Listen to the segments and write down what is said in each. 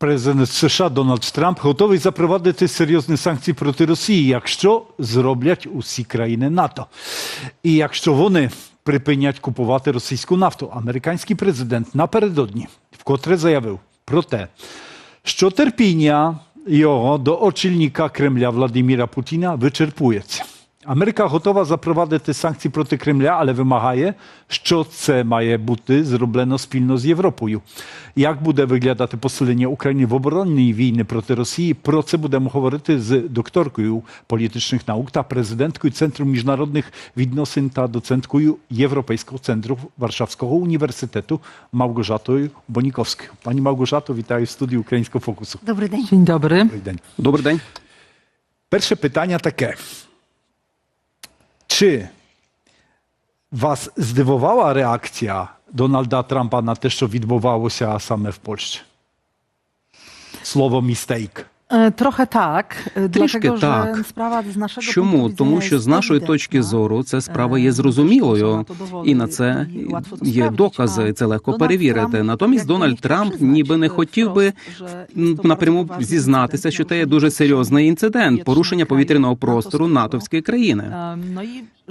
Президент США Дональд Трамп готовий запровадити серйозні санкції проти Росії, якщо зроблять усі країни НАТО. І якщо вони припинять купувати російську нафту, американський президент напередодні вкотре заявив про те, що терпіння його до очільника Кремля Владимира Путіна вичерпується. Америка готова запровадити санкції проти Кремля, але вимагає, що це має бути зроблено спільно з Європою. Як буде виглядати посилення України в оборонній війні проти Росії? Про це будемо говорити з докторкою політичних наук та президенткою Центру міжнародних відносин та доценткою Європейського центру Варшавського університету Мałgorzatою Боніковською. Пані Мałgorzато, вітаю в студії Українського фокусу. Добрий день. Dzień dobry. Добрий день. Добрий день. Перше питання таке. Чи вас здивувала реакція Дональда Трампа на те, що відбувалося саме в Польщі? Слово містейк. E, Trochę tak, e, dlatego że tak. sprawa z naszego Чому? widzenia Тому що з нашої точки зору ця справа Е, є зрозумілою, і на це є докази, це легко перевірити. Натомість Дональд Трамп ніби не хотів би це напряму зізнатися, що це є дуже серйозний інцидент, порушення повітряного простору натовської країни.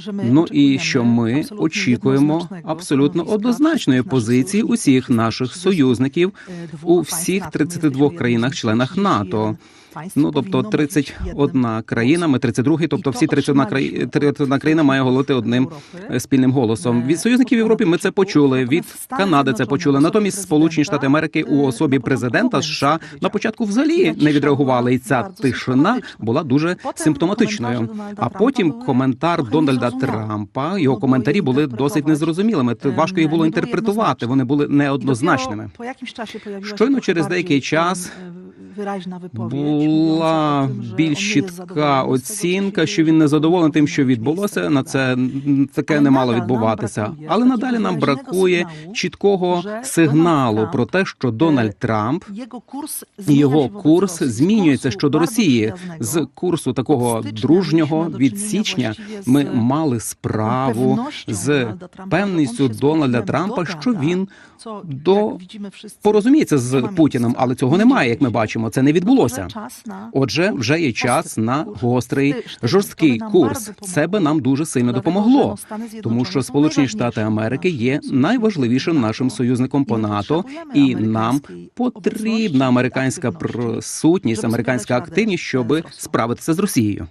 Ну і, що ми очікуємо абсолютно однозначної позиції усіх наших союзників е, у всіх НАТО. Ми 32 країнах-членах НАТО. 31 Ну тобто powinno mówić 31 країна, ми 32, тобто всі 31 країна, 31 країна має говорити одним е, спільним голосом. Від союзників Європи ми це почули. Від Канади це почули. Натомість Сполучені Штати Америки у особі президента США на початку взагалі не відреагували, і ця тишина була дуже симптоматичною. А потім коментар Дональда Трампа, його коментарі були досить незрозумілими. Т- Важко їх було інтерпретувати. Вони були неоднозначними. Щойно через деякий час була більш чітка оцінка, що він не задоволений тим, що відбулося. На це таке не мало відбуватися. Але надалі нам бракує чіткого сигналу про те, що Дональд Трамп і його курс змінюється щодо Росії. З курсу такого дружнього від січня ми мали справу з певністю Дональда Трампа, що він до порозуміється з Путіним, але цього немає, як ми бачимо. Це не відбулося. Отже, вже є час на гострий жорсткий курс. Це би нам дуже сильно допомогло, тому що Сполучені Штати Америки є найважливішим нашим союзником по НАТО, і нам потрібна американська присутність, американська активність, щоб справитися з Росією.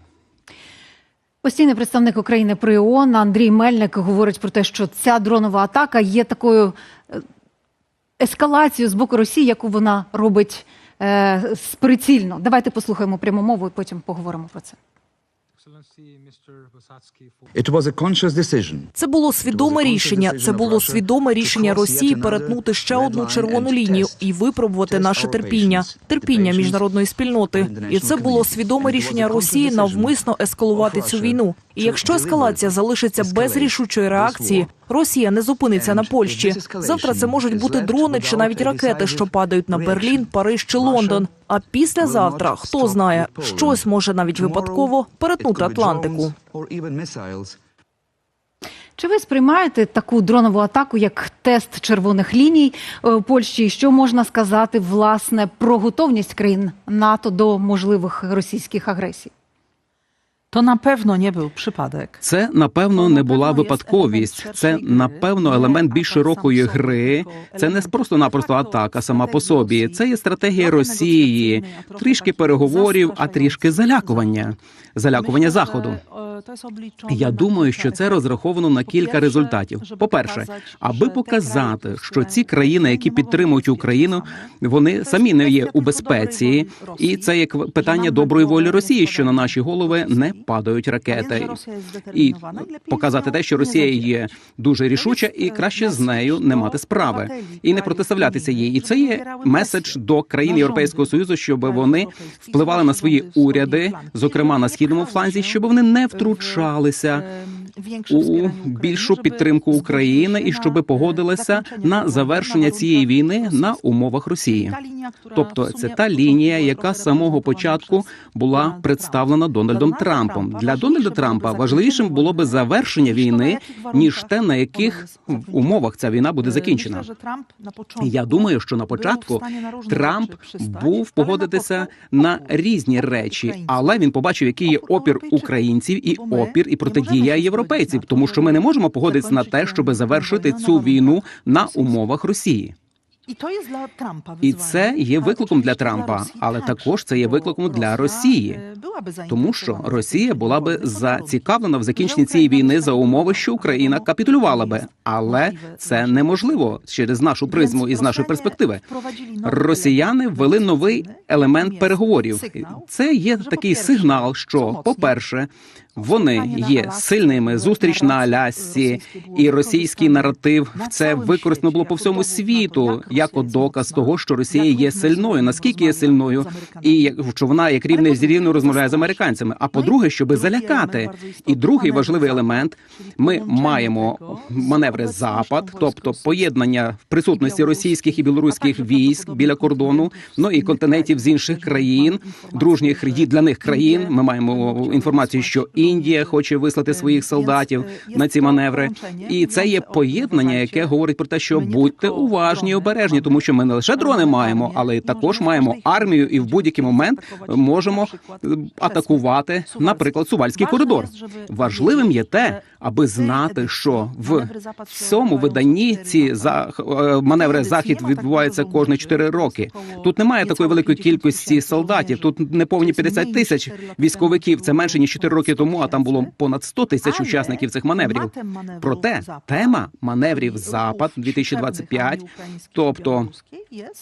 Постійний представник України при ООН Андрій Мельник говорить про те, що ця дронова атака є такою е, ескалацією з боку Росії, яку вона робить е, прицільно. Давайте послухаємо пряму мову і потім поговоримо про це. It was a conscious decision. Це було свідоме рішення. Це було свідоме рішення Росії перетнути ще одну червону лінію і випробувати наше терпіння, терпіння міжнародної спільноти. І це було свідоме рішення Росії навмисно ескалувати цю війну. І якщо ескалація залишиться без рішучої реакції, Росія не зупиниться на Польщі. Завтра це можуть бути дрони чи навіть ракети, що падають на Берлін, Париж чи Лондон. А післязавтра хто знає, щось може навіть випадково перетнути Атлантику. Чи ви сприймаєте таку дронову атаку як тест червоних ліній е, Польщі? Що можна сказати власне про готовність країн НАТО до можливих російських агресій? To напевно не був припадок. przypadek. Це напевно не була випадковість. Це напевно елемент більш широкої гри. Це не просто-напросто атака сама по собі. Це є стратегія Росії, трішки переговорів, а трішки залякування, залякування заходу. Я думаю, що це розраховано на кілька результатів. По перше, аби показати, що ці країни, які підтримують Україну, вони самі не є у безпеці, і це як питання доброї волі Росії, що на наші голови не падають ракети, і показати те, що Росія є дуже рішуча, і краще з нею не мати справи. і не протиставлятися їй. І це є меседж до країн Європейського союзу, щоб вони впливали на свої уряди, зокрема на східному фланзі, щоб вони не втручалися у більшу підтримку України і щоб погодилися на завершення цієї війни на умовах Росії. Тобто, це та лінія, яка з самого початку була представлена Дональдом Трампом. Для Дональда Трампа важливішим було би завершення війни, ніж те, на яких умовах ця війна буде закінчена. І Я думаю, що на початку Трамп був погодитися на різні речі, але він побачив, який є опір українців і опір і протидія європейців, тому що ми не можемо погодитися на те, щоб завершити цю війну на умовах Росії. І це є викликом для Трампа, але також це є викликом для Росії, тому що Росія була би зацікавлена в закінченні цієї війни за умови, що Україна капітулювала би, але це неможливо через нашу призму і з нашої перспективи. Росіяни ввели новий елемент переговорів. Це є такий сигнал, що, по-перше, вони є сильними. Зустріч на Алясці і російський наратив це використано було по всьому світу як от доказ того, що Росія є сильною. Наскільки є сильною, і що вона як рівне з рівною розмовляє з американцями. А по-друге, щоби залякати. І другий важливий елемент: ми маємо маневри запад, тобто поєднання в присутності російських і білоруських військ біля кордону, ну і континентів з інших країн, дружніх для них країн. Ми маємо інформацію, що Індія хоче вислати своїх солдатів на ці маневри, і це є поєднання, яке говорить про те, що будьте уважні і обережні, тому що ми не лише дрони маємо, але й також маємо армію, і в будь-який момент можемо е, атакувати, наприклад, Сувальський коридор. Важливим є те, аби знати, що в цьому виданні ці за е, маневри захід відбуваються кожні 4 роки. Тут немає такої великої кількості солдатів. Тут не повні 50 тисяч військовиків. Це менше ніж 4 роки тому. А там було понад 100 тисяч учасників цих маневрів. Проте тема маневрів Запад 2025, тобто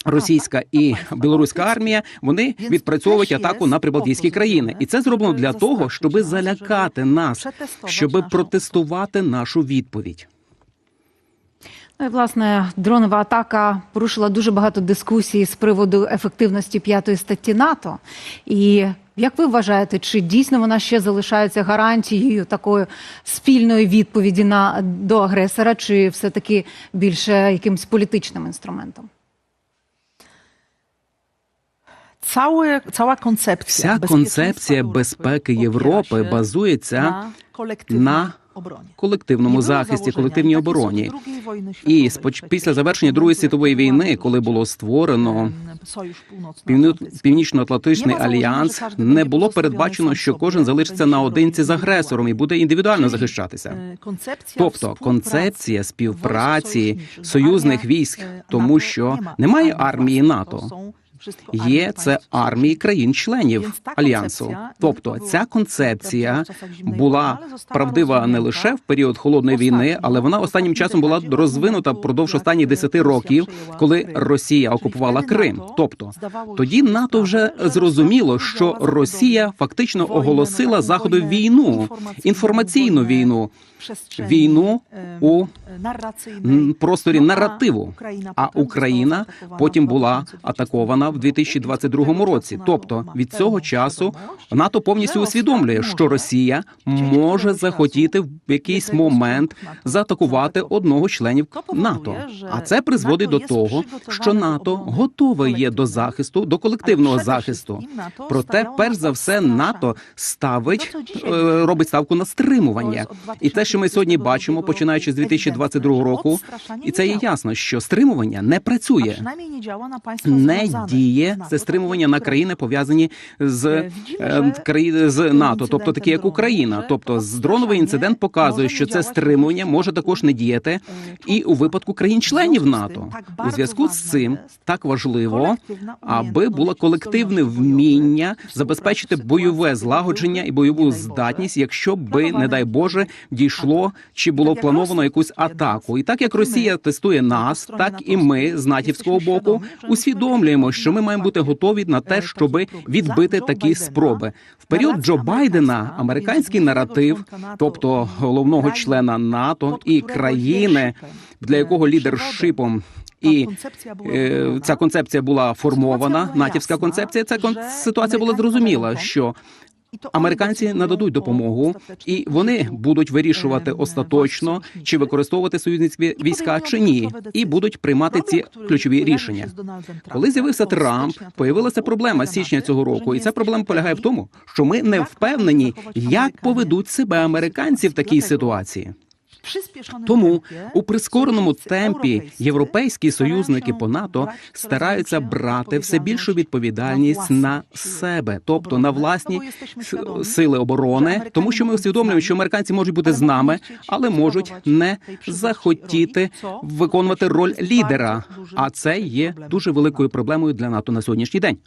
російська і білоруська армія, вони відпрацьовують атаку на прибалтійські країни, і це зроблено для того, щоб залякати нас, щоб протестувати нашу відповідь. Ну і власне дронова атака порушила дуже багато дискусій з приводу ефективності п'ятої статті НАТО. І як ви вважаєте, чи дійсно вона ще залишається гарантією такої спільної відповіді на до агресора, чи все таки більше якимсь політичним інструментом? Całe, cała koncepcja, Вся концепція безпеки Європи базується на на колективному захисті, колективній обороні. І споч... після завершення Другої світової війни, коли було створено Півні- Північно-Атлантичний альянс, не було передбачено, що кожен залишиться наодинці з агресором і буде індивідуально захищатися. Тобто концепція співпраці союзних військ, тому що немає армії НАТО. Є це армії країн-членів альянсу. Тобто ця концепція була правдива не лише в період холодної війни, але вона останнім часом була розвинута впродовж останніх 10 років, коли Росія окупувала Крим. Тобто тоді НАТО вже зрозуміло, що Росія фактично оголосила заходу війну, інформаційну війну, війну у м, просторі наративу. А Україна потім була атакована в 2022 році. Тобто від цього часу НАТО повністю усвідомлює, що Росія може захотіти в якийсь момент заатакувати одного з членів НАТО. А це призводить до того, що НАТО готове є до захисту, до колективного захисту. Проте, перш за все, НАТО ставить е, робить ставку на стримування. І те, що ми сьогодні бачимо, починаючи з 2022 року, і це є ясно, що стримування не працює. Не діє це стримування на країни, пов'язані з е, з НАТО, тобто такі як Україна. Тобто, дроновий інцидент показує, що це стримування може також не діяти і у випадку країн-членів НАТО. У зв'язку з цим так важливо, аби було колективне вміння забезпечити бойове злагодження і бойову здатність, якщо би, не дай Боже, дійшло чи було плановано якусь атаку. І так як Росія тестує нас, так і ми з натівського боку усвідомлюємо, що ми маємо бути готові на те, щоб відбити такі спроби. В період Джо Байдена американський наратив, тобто головного члена НАТО і країни, для якого лідершипом і е, ця концепція була формована. Натівська концепція. Ця ситуація була зрозуміла, що Американці нададуть допомогу, і вони будуть вирішувати остаточно, чи використовувати союзницькі війська чи ні, і будуть приймати ці ключові рішення. Коли з'явився Трамп, появилася проблема січня цього року, і ця проблема полягає в тому, що ми не впевнені, як поведуть себе американці в такій ситуації. Тому у прискореному темпі європейські союзники по НАТО стараються брати все більшу відповідальність на себе, тобто на власні сили оборони, тому що ми усвідомлюємо, що американці можуть бути з нами, але можуть не захотіти виконувати роль лідера. А це є дуже великою проблемою для НАТО на сьогоднішній день.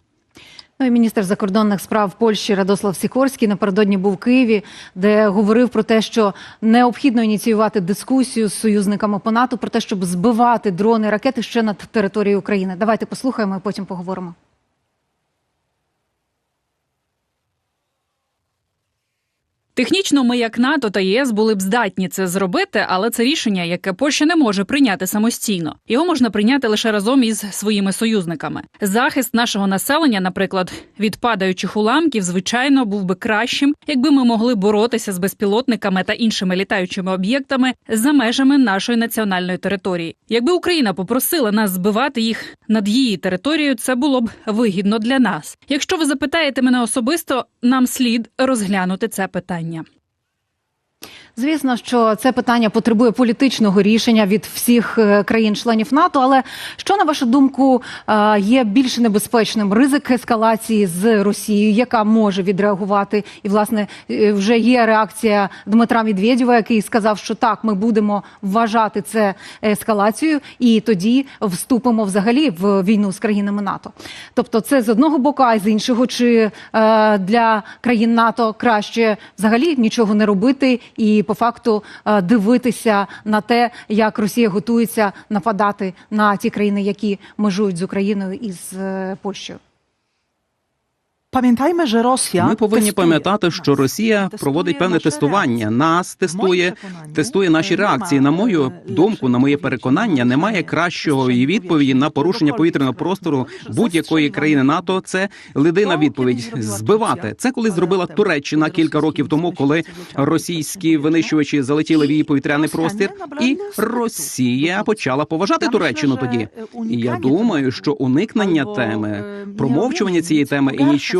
Ну і міністр закордонних справ Польщі Радослав Сікорський напередодні був в Києві, де говорив про те, що необхідно ініціювати дискусію з союзниками по НАТО про те, щоб збивати дрони, ракети ще над територією України. Давайте послухаємо і потім поговоримо. Технічно ми, як НАТО та ЄС, були б здатні це зробити, але це рішення, яке Польща не може прийняти самостійно. Його можна прийняти лише разом із своїми союзниками. Захист нашого населення, наприклад, від падаючих уламків, звичайно, був би кращим, якби ми могли боротися з безпілотниками та іншими літаючими об'єктами за межами нашої національної території. Якби Україна попросила нас збивати їх над її територією, це було б вигідно для нас. Якщо ви запитаєте мене особисто, нам слід розглянути це питання творіння. Звісно, що це питання потребує політичного рішення від всіх е, країн-членів НАТО. Але що на вашу думку е, є більш небезпечним ризик ескалації з Росією, яка може відреагувати? І власне е, вже є реакція Дмитра Медведєва, який сказав, що так, ми будемо вважати це ескалацією, і тоді вступимо взагалі в війну з країнами НАТО. Тобто, це з одного боку, а з іншого, чи для країн НАТО краще взагалі нічого не робити і по факту е, дивитися на те, як Росія готується нападати на ті країни, які межують з Україною і з е, Польщею. Пам'ятаємо, що Росія Ми повинні тестує пам'ятати, що Росія проводить певне тестування. Нас тестує, тестує наші е, реакції. На мою е, думку, на моє переконання, немає кращої відповіді на порушення повітряного простору будь-якої країни НАТО. Це єдина відповідь збивати. Це коли зробила Туреччина кілька років тому, коли російські винищувачі залетіли в її повітряний простір, і Росія почала поважати Туреччину тоді. І я думаю, що уникнення теми, промовчування цієї теми і нічого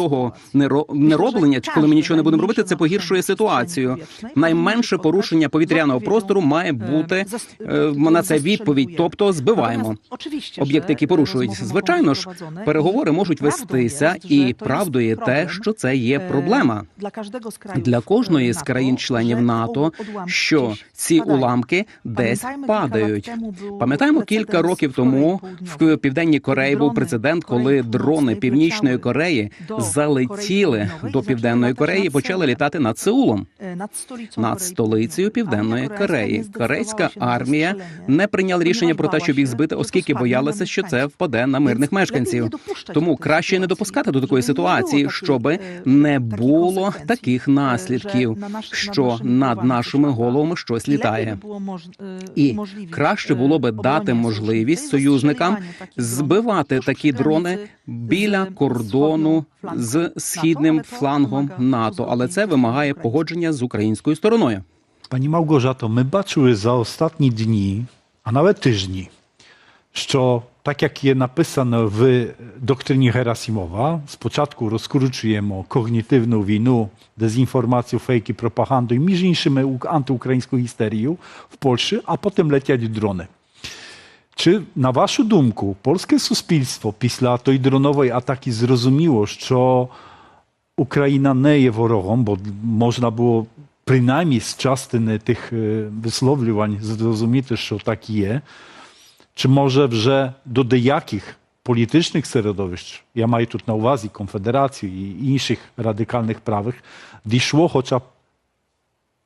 не ро- не роблення, коли ми нічого не будемо робити, це погіршує ситуацію. Найменше порушення повітряного простору має бути е, на це відповідь, тобто збиваємо. об'єкти, які порушують. Звичайно ж, переговори можуть вестися, і правдою те, що це є проблема для кожної з країн-членів НАТО, що ці уламки десь падають. Пам'ятаємо, кілька років тому в Південній Кореї був прецедент, коли дрони Північної Кореї залетіли до Південної Кореї і почали літати над Сеулом. Над столицею Південної Кореї корейська армія не прийняла рішення про те, щоб їх збити, оскільки боялася, що це впаде на мирних мешканців. Тому краще не допускати до такої ситуації, щоб не було таких наслідків, що над нашими головами щось літає. І краще було би дати можливість союзникам збивати такі дрони біля кордону з східним флангом НАТО, але це вимагає погодження з українською стороною. Pani Małgorzato, my baczyły za ostatnie dni, a nawet tyżni, що так як є написано в доктрині Герасимова, спочатку розкручуємо когнітивну війну, дезінформацію, фейки, пропаганду і між іншими антиукраїнську істерію в Польщі, а потім летять дрони. Чи на вашу думку, польське суспільство після тої дронової атаки зрозуміло, що Україна не є ворогом, бо можна було принаймні з частини тих е, висловлювань зрозуміти, що так є. Чи може вже до деяких політичних середовищ, я маю тут на увазі Конфедерацію і інших радикальних правих, дійшло хоча б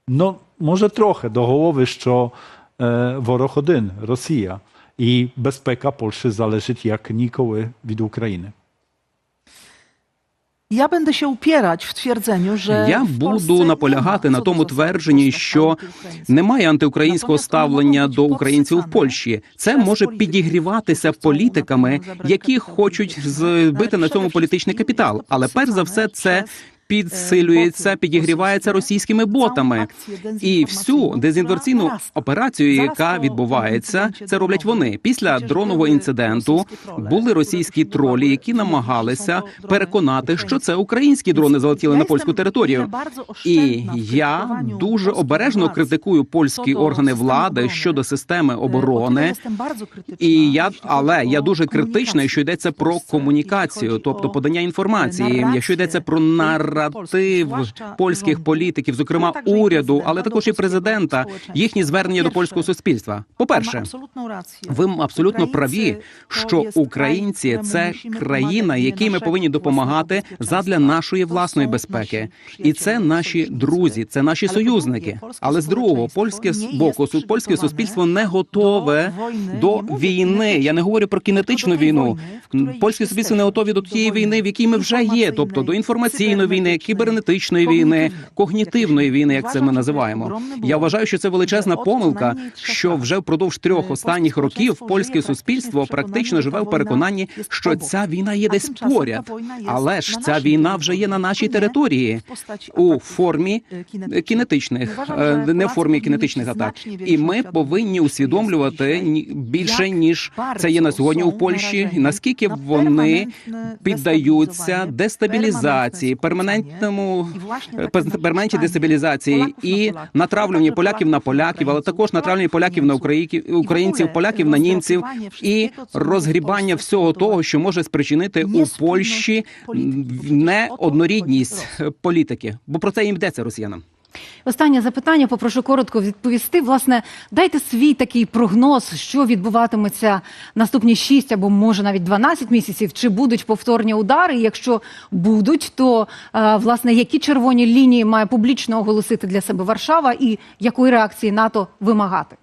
ну, може трохи до голови, що е, ворог і безпека Польщі залежить як ніколи від України. Я będę się upierać w twierdzeniu, że Я буду наполягати на тому твердженні, що немає антиукраїнського ставлення до українців в Польщі. Це може підігріватися політиками, які хочуть збити на цьому політичний капітал. Але перш за все, це підсилюється, підігрівається російськими ботами. І всю дезінформаційну операцію, яка відбувається, це роблять вони. Після дронового інциденту були російські тролі, які намагалися переконати, що це українські дрони залетіли на польську територію. І я дуже обережно критикую польські органи влади щодо системи оборони. І я, але я дуже критична, якщо йдеться про комунікацію, тобто подання інформації, якщо йдеться про наратив польських політиків, зокрема уряду, але також і президента, їхні звернення до польського суспільства. По перше, ви абсолютно праві, що українці це країна, якій ми повинні допомагати задля нашої власної безпеки, і це наші друзі, це наші союзники. Але з другого польське боку польське суспільство не готове до війни. Я не говорю про кінетичну війну. Польське суспільство не готові до тієї війни, в якій ми вже є, тобто до інформаційної війни, кібернетичної війни, когнітивної війни, як це ми називаємо. Я вважаю, що це величезна помилка, що вже впродовж трьох останніх років польське суспільство практично живе в переконанні, що ця війна є десь поряд, але ж ця війна вже є на нашій території у формі кінетичних, е, не в формі кінетичних атак. І ми повинні усвідомлювати більше ніж це є на сьогодні у Польщі. Наскільки вони піддаються дестабілізації, перманентному е, перманентній дестабілізації. І натравлюванні поляків на поляків, але також натравлюванні поляків на українців, українців, поляків на німців і розгрібання всього того, що може спричинити у Польщі неоднорідність політики, бо про це їм йдеться росіянам. Останнє запитання попрошу коротко відповісти. Власне, дайте свій такий прогноз, що відбуватиметься наступні 6 або може навіть 12 місяців. Чи будуть повторні удари? Якщо будуть, то е, власне які червоні лінії має публічно оголосити для себе Варшава і якої реакції НАТО вимагати?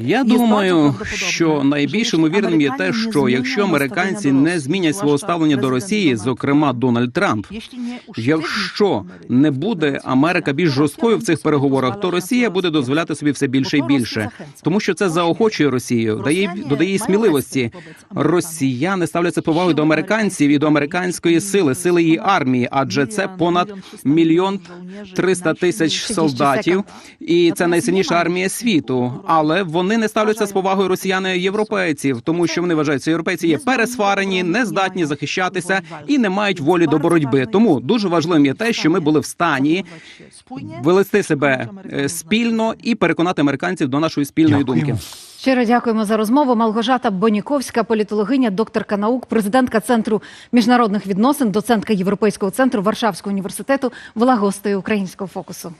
Я думаю, що найбільш ймовірним є те, що якщо американці не змінять свого ставлення до Росії, зокрема Дональд Трамп, якщо не буде Америка більш жорсткою в цих переговорах, то Росія буде дозволяти собі все більше і більше, тому що це заохочує Росію, дає додає їй сміливості. Росіяни ставляться повагою до американців і до американської сили, сили її армії, адже це понад мільйон триста тисяч солдатів, і це найсильніша армія світу. Але вони не ставляться з повагою росіяни європейців, тому що вони вважають, що європейці є пересварені, не здатні захищатися і не мають волі до боротьби. Тому дуже важливим є те, що ми були в стані вести себе е, спільно і переконати американців до нашої спільної думки. Щиро дякуємо за розмову. Малгожата Боніковська, політологиня, докторка наук, президентка Центру міжнародних відносин, доцентка Європейського центру Варшавського університету, була гостею українського фокусу.